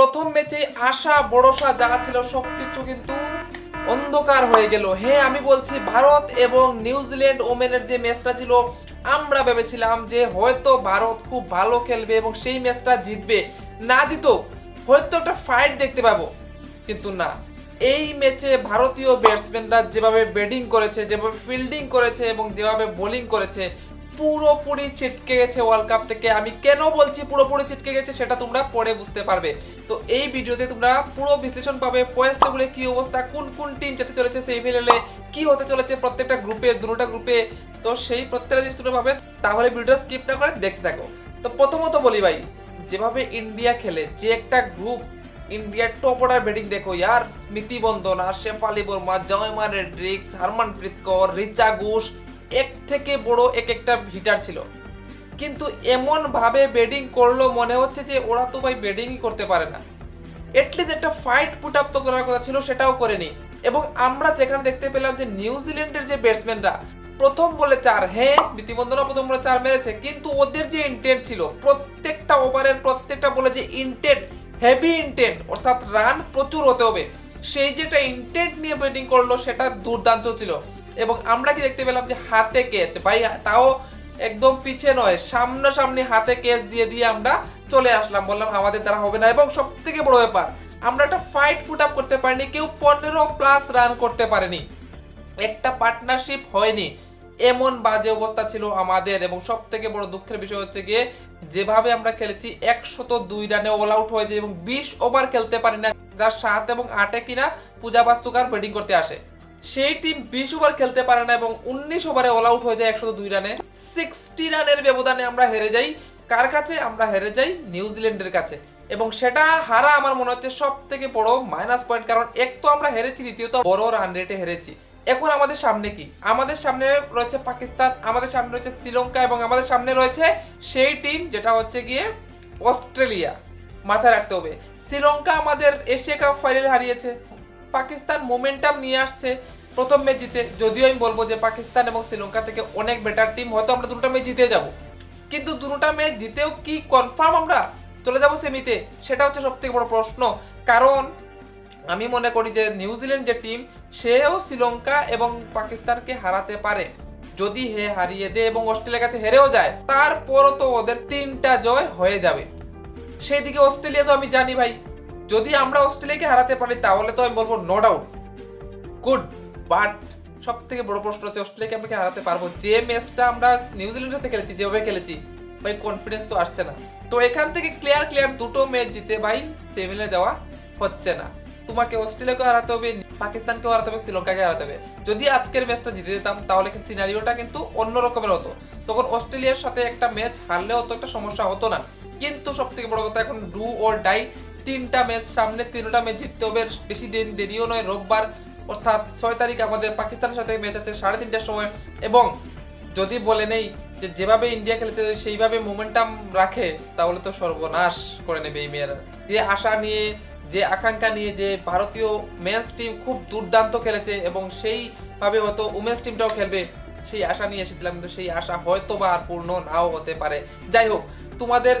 প্রথম ম্যাচে আশা ভরসা যা ছিল সবকিছু কিন্তু অন্ধকার হয়ে গেল। হ্যাঁ আমি বলছি ভারত এবং নিউজিল্যান্ড ওমেনের যে ম্যাচটা ছিল, আমরা ভেবেছিলাম যে হয়তো ভারত খুব ভালো খেলবে এবং সেই ম্যাচটা জিতবে। না জিতুক, হয়তো একটা ফাইট দেখতে পাবো। কিন্তু না, এই ম্যাচে ভারতীয় ব্যাটসম্যানরা যেভাবে ব্যাটিং করেছে, যেভাবে ফিল্ডিং করেছে এবং যেভাবে বোলিং করেছে পুরোপুরি ছিটকে গেছে ওয়ার্ল্ড কাপ থেকে। আমি কেন বলছি পুরোপুরি ছিটকে গেছে সেটা তোমরা পরে বুঝতে পারবে। তো এই ভিডিওতে তোমরা পুরো বিশ্লেষণ পাবে পয়েন্ট টেবিলে কি অবস্থা, কোন কোন টিম যেতে চলেছে সেই ফিনালে কি হতে চলেছে প্রত্যেকটা গ্রুপে দুটোটা গ্রুপে তো সেই প্রত্যেকটা জিনিস তোমরা পাবে, তাহলে ভিডিও স্কিপ না করে দেখতে থাকো। তো প্রথমত বলি ভাই, যেভাবে ইন্ডিয়া খেলে, যে একটা গ্রুপ ইন্ডিয়ার টপ অর্ডার ব্যাটিং দেখো ইয়ার স্মৃতি বন্দনা শেফালি বর্মা জয়মা রেড্রিক্স, হারমানপ্রীত কর রিচা ঘোষ এক থেকে বড় এক একটা হিটার ছিল। কিন্তু এমন ভাবে ব্যাটিং করল মনে হচ্ছে যে ওরা তো ভাই ব্যাটিংই করতে পারে না। এটলিস্ট একটা ফাইট পুট আপ তো করার কথা ছিল, সেটাও করেনি। এবং আমরা যেখানে দেখতে পেলাম যে নিউজিল্যান্ডের যে ব্যাটসম্যানরা প্রথম বলে চার হ্যাঁ স্মৃতিবন্দনা প্রথম বলে চার মেরেছে। কিন্তু ওদের যে ইন্টেন্ট ছিল, প্রত্যেকটা ওভারের প্রত্যেকটা বলে যে ইন্টেন্ট হেভি ইন্টেন্ট অর্থাৎ রান প্রচুর হতে হবে। সেই যে একটা ইন্টেন্ট নিয়ে ব্যাটিং করল, সেটা দুর্দান্ত ছিল। এবং আমরা কি দেখতে পেলাম যে হাতে ক্যাচ ভাই, তাও একদম পিছে নয়, সামনাসামনি হাতে ক্যাচ দিয়ে দিয়ে আমরা চলে আসলাম। বললাম, আমাদের দ্বারা হবে না। এবং সব থেকে বড় ব্যাপার, আমরা একটা ফাইট পুট আপ করতে পারিনি, কেউ পনেরো প্লাস রান করতে পারেনি। একটা পার্টনারশিপ হয়নি। এমন বাজে অবস্থা ছিল আমাদের এবং সব থেকে বড় দুঃখের বিষয় হচ্ছে গিয়ে, যেভাবে আমরা খেলেছি, একশত দুই রানে অল আউট হয়ে যায় এবং বিশ ওভার খেলতে পারি না। যার সাত এবং আটে কিনা, পূজা বাস্তুকার ব্যাটিং করতে আসে। সেই টিম বিশ ওভার খেলতে পারে না এবং উনিশ ওভারে অল আউট হয়ে যায় একশো দুই রানে। সিক্সটি রানের ব্যবধানে আমরা হেরে যাই। কার কাছে? আমরা হেরে যাই নিউজিল্যান্ডের কাছে। এবং সেটা হারা আমার মনে হচ্ছে সব থেকে বড় মাইনাস পয়েন্ট কারণ এক তো আমরা হেরেছি দ্বিতীয়ত বড় রান রেটে হেরেছি। এখন আমাদের সামনে কি? আমাদের সামনে রয়েছে পাকিস্তান, আমাদের সামনে রয়েছে শ্রীলঙ্কা এবং আমাদের সামনে রয়েছে সেই টিম যেটা হচ্ছে গিয়ে অস্ট্রেলিয়া। মাথায় রাখতে হবে। শ্রীলঙ্কা আমাদের এশিয়া কাপ ফাইনাল হারিয়েছে। পাকিস্তান মোমেন্টাম নিয়ে আসছে প্রথম ম্যাচ জিতে। যদিও আমি বলব যে পাকিস্তান এবং শ্রীলঙ্কা থেকে অনেক বেটার টিম হয়তো আমরা দুটো ম্যাচ জিতে যাব। কিন্তু দুটা ম্যাচ জিতেও কি কনফার্ম আমরা চলে যাব সেমিতে? সেটা হচ্ছে সব থেকে বড় প্রশ্ন। কারণ আমি মনে করি যে নিউজিল্যান্ড যে টিম সেও শ্রীলঙ্কা এবং পাকিস্তানকে হারাতে পারে। যদি হে হারিয়ে দেয় এবং অস্ট্রেলিয়ার কাছে হেরেও যায়, তারপরও তো ওদের তিনটা জয় হয়ে যাবে। সেই দিকে অস্ট্রেলিয়া তো আমি জানি ভাই যদি আমরা অস্ট্রেলিয়াকে হারাতে পারি, তাহলে তো আমি বলব নো ডাউট গুড বাট সব থেকে বড় প্রশ্ন হচ্ছে অস্ট্রেলিয়াকে আমরা হারাতে পারব? যে ম্যাচটা আমরা নিউজিল্যান্ডের সাথে খেলেছি, যেভাবে খেলেছি, ভাই কনফিডেন্স তো আসছে না। তো এখান থেকে ক্লিয়ার ক্লিয়ার দুটো ম্যাচ জিতে ভাই সেমিলে যাওয়া হচ্ছে না। তোমাকে অস্ট্রেলিয়াকে হারাতে হবে, পাকিস্তানকেও হারাতে হবে শ্রীলঙ্কাকে হারাতে হবে। যদি আজকের ম্যাচটা জিতে যেতাম, তাহলে কিন্তু সিনারিওটা কিন্তু অন্য রকমের হতো। তখন অস্ট্রেলিয়ার সাথে একটা ম্যাচ হারলেও তো একটা সমস্যা হতো না। কিন্তু সব থেকে বড় কথা, এখন ডু ওর ডাই তিনটা ম্যাচ সামনে তিনটা ম্যাচ জিততে হবে। বেশি দিন দেরিও নয়, রোববার, অর্থাৎ ছয় তারিখ আমাদের পাকিস্তানের সাথে ম্যাচ আছে সাড়ে তিনটার সময়। এবং যদি বলে নেই যে যেভাবে ইন্ডিয়া খেলেছে, সেইভাবে মোমেন্টাম রাখে, তাহলে তো সর্বনাশ করে নেবে এই মেয়েরা। যে আশা নিয়ে, যে আকাঙ্ক্ষা নিয়ে যে ভারতীয় মেন্স টিম খুব দুর্দান্ত খেলেছে এবং সেইভাবে হয়তো উমেন্স টিমটাও খেলবে, সেই আশা নিয়ে এসেছিলাম। কিন্তু সেই আশা হয়তো বা আর পূর্ণ নাও হতে পারে। যাই হোক, তোমাদের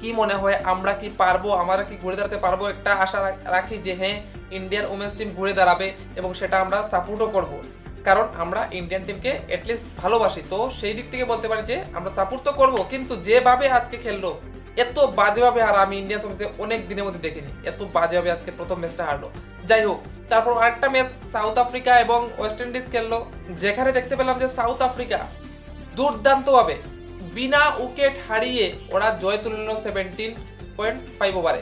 কি মনে হয়, আমরা কি পারব, আমরা কি ঘুরে দাঁড়াতে পারব? একটা আশা রাখি যে হ্যাঁ ইন্ডিয়ান উমেন্স টিম ঘুরে দাঁড়াবে এবং সেটা আমরা সাপোর্টও করব। কারণ আমরা ইন্ডিয়ান টিমকে অ্যাটলিস্ট ভালোবাসি। তো সেই দিক থেকে বলতে পারি যে, আমরা সাপোর্ট তো করব, কিন্তু যেভাবে আজকে খেললো, এত বাজেভাবে আর আমি ইন্ডিয়ান সঙ্গে অনেক দিনের মধ্যে দেখিনি। এত বাজেভাবে আজকে প্রথম ম্যাচটা হারলো। যাই হোক, তারপর আরেকটা ম্যাচ সাউথ আফ্রিকা এবং ওয়েস্ট ইন্ডিজ খেললো। যেখানে দেখতে পেলাম যে সাউথ আফ্রিকা দুর্দান্তভাবে বিনা উইকেট হারিয়ে ওরা জয় তুলে নিল সেভেন্টিন পয়েন্ট ফাইভ ওভারে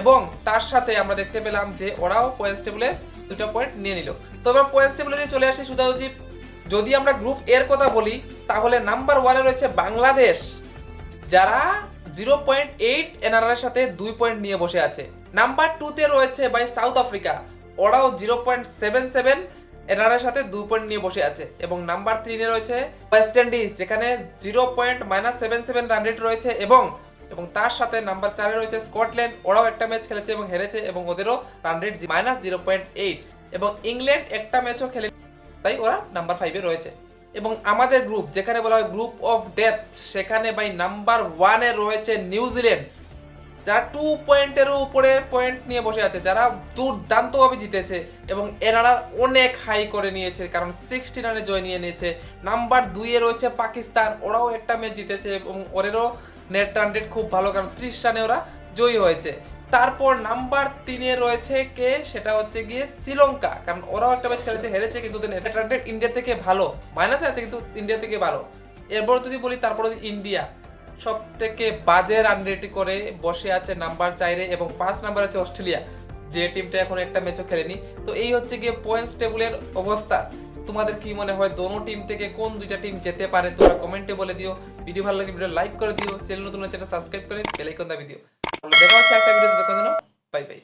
এবং তার সাথে আমরা দেখতে পেলাম যে ওরাও পয়েন্টস টেবিলে দুটো পয়েন্ট নিয়ে নিল। তো এবার পয়েন্টস টেবিলে যদি চলে আসি সুদাউজি যদি আমরা গ্রুপ এর কথা বলি, তাহলে নাম্বার ওয়ানে রয়েছে বাংলাদেশ, যারা জিরো পয়েন্ট এইট এনআরএর সাথে দুই পয়েন্ট নিয়ে বসে আছে। নাম্বার টুতে রয়েছে বাই সাউথ আফ্রিকা ওরাও জিরো পয়েন্ট সেভেন সেভেন এনআরএর সাথে দুই পয়েন্ট নিয়ে বসে আছে এবং নাম্বার থ্রিনে রয়েছে ওয়েস্ট ইন্ডিজ যেখানে zero point minus seven seven run rate রয়েছে এবং এবং তার সাথে নাম্বার চারে রয়েছে স্কটল্যান্ড ওরাও একটা ম্যাচ খেলেছে এবং হেরেছে এবং ওদেরও run rate minus zero point eight এবং ইংল্যান্ড একটা ম্যাচও খেলে তাই ওরা নাম্বার ফাইভে রয়েছে। এবং আমাদের গ্রুপ যেখানে বলা হয় গ্রুপ অফ ডেথ সেখানে বাই নাম্বার ওয়ানে রয়েছে নিউজিল্যান্ড যারা টু পয়েন্টেরও উপরে পয়েন্ট নিয়ে বসে আছে, যারা দুর্দান্তভাবে জিতেছে এবং এনারা অনেক হাই করে নিয়েছে, কারণ সিক্সটি রানে জয় নিয়ে নিয়েছে। নাম্বার দুইয়ে রয়েছে পাকিস্তান, ওরাও একটা ম্যাচ জিতেছে এবং ওদেরও নেট রান রেট খুব ভালো, কারণ ত্রিশ রানে ওরা জয়ী হয়েছে। তারপর নাম্বার তিনে রয়েছে কে? সেটা হচ্ছে গিয়ে শ্রীলঙ্কা, কারণ ওরাও একটা ম্যাচ খেলেছে, হেরেছে, কিন্তু নেট রান রেট ইন্ডিয়া থেকে ভালো। মাইনাসে আছে, কিন্তু ইন্ডিয়া থেকে ভালো। এরপর যদি বলি, তারপর ইন্ডিয়া সব থেকে বাজে রান রেটি করে বসে আছে নাম্বার চাইরে এবং পাঁচ নাম্বার আছে অস্ট্রেলিয়া, যে টিমটা এখন একটা ম্যাচও খেলেনি। তো এই হচ্ছে গিয়ে পয়েন্টস টেবিলের অবস্থা। তোমাদের কি মনে হয়, দোনো টিম থেকে কোন দুইটা টিম যেতে পারে? তোমরা কমেন্টে বলে দিও। ভিডিও ভালো লাগে ভিডিও লাইক করে দিও। চ্যানেল নতুন চ্যানেল সাবস্ক্রাইব করে বেল আইকন দাবি দিও। দেখা হচ্ছে একটা ভিডিও ততক্ষণ বাই বাই